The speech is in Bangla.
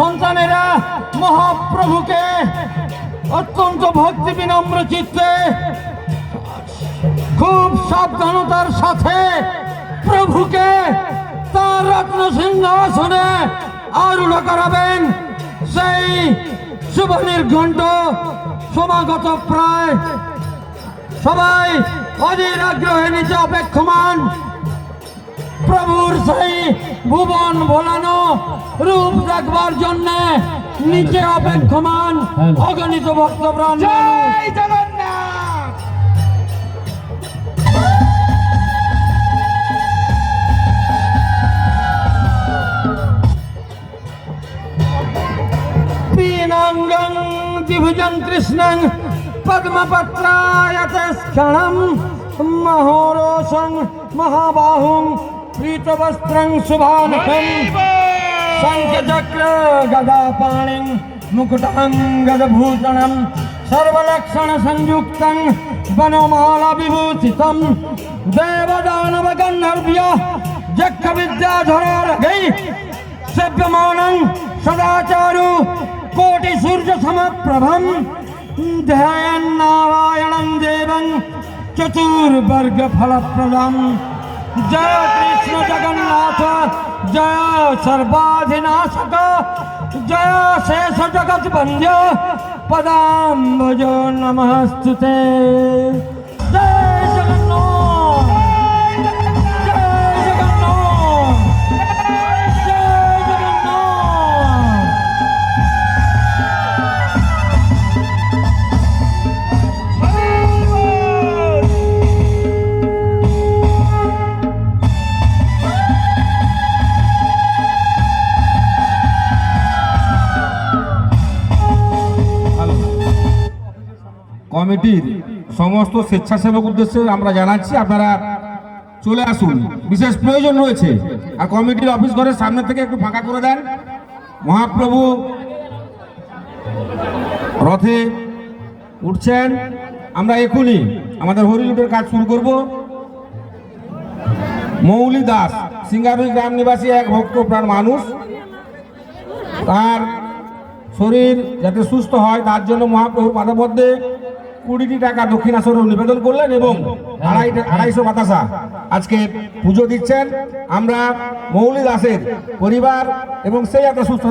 সন্তানেরা, মহাপ্রভুকে অত্যন্ত ভক্তি বিনম্র চিত্তে খুব সাবধানতার সাথে প্রভুকে তার রত্ন সিংহাসনে আরূঢ় করাবেন। সেই শুভ নির্ঘণ্ট সমাগত প্রায় সবাই অধীর আগ্রহে নিচে অপেক্ষমান। প্রভুর সেই ভুবন ভোলানো রূপ দেখবার জন্য নিচে অপেক্ষমান অগণিত ভক্ত প্রাণ পীনাঙ্গং দিভুজং কৃষ্ণং পদ্মপত্রায়তে স্খলম মহোরোষং মহাবাহুং पीत वस्त्र शुभानुषम शंख चक्र गदा पाणी मुकुटंगद पीतवस्त्रं शुभानखं शङ्खचक्र गदापाणिं मुकुटाङ्गदभूषणं सर्वलक्षणसंयुक्तं वनमालाविभूषितं देवदानवगन्धर्भ्य जक्षविद्याधरारगै सभ्यमान सदाचारु कोटि सूर्य सम प्रभम ध्यान नारायण देव चतुर्वर्ग फल चतुर्वर्गफलप्रदम्। जय कृष्ण जगन्नाथ जय सर्वाधिनाशक जय शेष जगत वन्द्य पदाम्बजो नमस्तुते কমিটির সমস্ত স্বেচ্ছাসেবক উদ্দেশ্যে আমরা জানাচ্ছি, আপনারা চলে আসুন। বিশেষ প্রয়োজন রয়েছে। আর কমিটির অফিস ঘরের সামনে থেকে একটু ফাঁকা করে দেন। মহাপ্রভু রথে উঠছেন। আমরা এখনই আমাদের হরিলুটের কাজ শুরু করব। মৌলি দাস, সিঙ্গারুই গ্রাম নিবাসী এক ভক্ত প্রাণ মানুষ। তার শরীর যাতে সুস্থ হয়, তার জন্য মহাপ্রভুর পাদপদ্মে কুড়িটি টাকা দক্ষিণাস্বরূপ নিবেদন করলেন এবং আড়াই আড়াইশো বাতাসা আজকে পুজো দিচ্ছেন। আমরা মৌলি দাসের পরিবার এবং সেই একটা সুস্থ